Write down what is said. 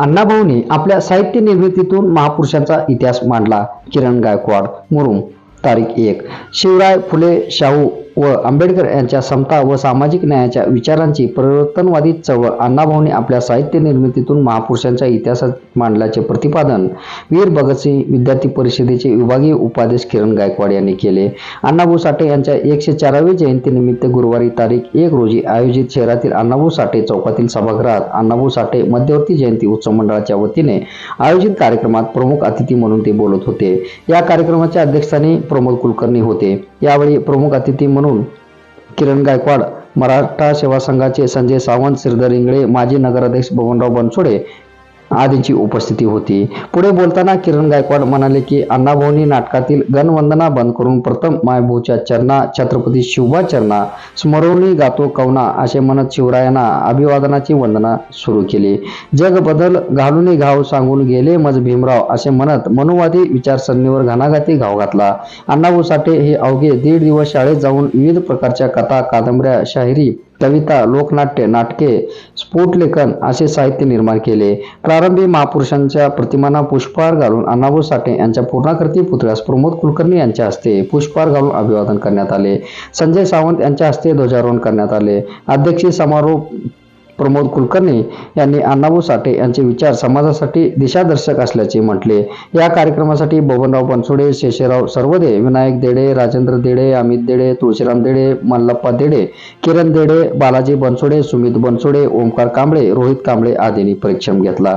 अण्णाभाऊनी आपल्या साहित्य निर्मितीतून महापुरुषांचा इतिहास मांडला. किरण गायकवाड मुरुम तारीख एक. शिवराय फुले शाहू व आंबेडकर यांच्या समता व सामाजिक न्यायाच्या विचारांची परिवर्तनवादी चळवळ अण्णाभाऊनी आपल्या साहित्य निर्मितीतून महापुरुषांच्या इतिहासात मांडल्याचे प्रतिपादन वीर भगतसिंग विद्यार्थी परिषदेचे विभागीय उपाध्यक्ष किरण गायकवाड यांनी केले. अण्णाभाऊ साठे यांच्या एकशे चारावी जयंतीनिमित्त गुरुवारी तारीख एक रोजी आयोजित शहरातील अण्णाभाऊ साठे चौकातील सभागृहात अण्णाभाऊ साठे मध्यवर्ती जयंती उत्सव मंडळाच्या वतीने आयोजित कार्यक्रमात प्रमुख अतिथी म्हणून ते बोलत होते. या कार्यक्रमाच्या अध्यक्षस्थानी प्रमोद कुलकर्णी होते. यावेळी प्रमुख अतिथी म्हणून किरण गायकवाड मराठा सेवा संघाचे संजय सावंत श्रीधर इंगळे माजी नगराध्यक्ष बबनराव बनसोडे आदींची उपस्थिती होती. पुढे बोलताना किरण गायकवाड म्हणाले की अण्णाभाऊनी नाटकातील गणवंदना बंद करून प्रथम मायभूच्या चरणा छत्रपती शिवबा चरणा स्मरवणी गातो कवना असे म्हणत शिवरायांना अभिवादनाची वंदना सुरू केली. जग बदल घालून घाव सांगून गेले मज भीमराव असे म्हणत मनुवादी विचारसरणीवर घणाघाती घाव घातला. अण्णाभाऊ साठे हे अवघे दीड दिवस शाळेत जाऊन विविध प्रकारच्या कथा कादंबऱ्या शाहिरी कविता लोकनाट्य नाटके स्फोटलेखन असे साहित्य निर्माण केले. प्रारंभी महापुरुषांच्या प्रतिमांना पुष्पहार घालून अण्णाभाऊ साठे यांच्या पूर्णाकृती पुतळ्यास प्रमोद कुलकर्णी यांच्या हस्ते पुष्पहार घालून अभिवादन करण्यात आले. संजय सावंत यांच्या हस्ते ध्वजारोहण करण्यात आले. अध्यक्षीय समारोप प्रमोद कुलकर्णी यांनी अण्णाभाऊ साठे यांचे विचार समाजासाठी दिशादर्शक असल्याचे म्हटले. या कार्यक्रमासाठी बबनराव बनसोडे शेषराव सर्वदे विनायक देडे राजेंद्र देडे अमित देडे तुळशीराम देडे मल्लप्पा देडे किरण देडे बालाजी बनसोडे सुमित बनसोडे ओमकार कांबळे रोहित कांबळे आदींनी परिश्रम घेतला.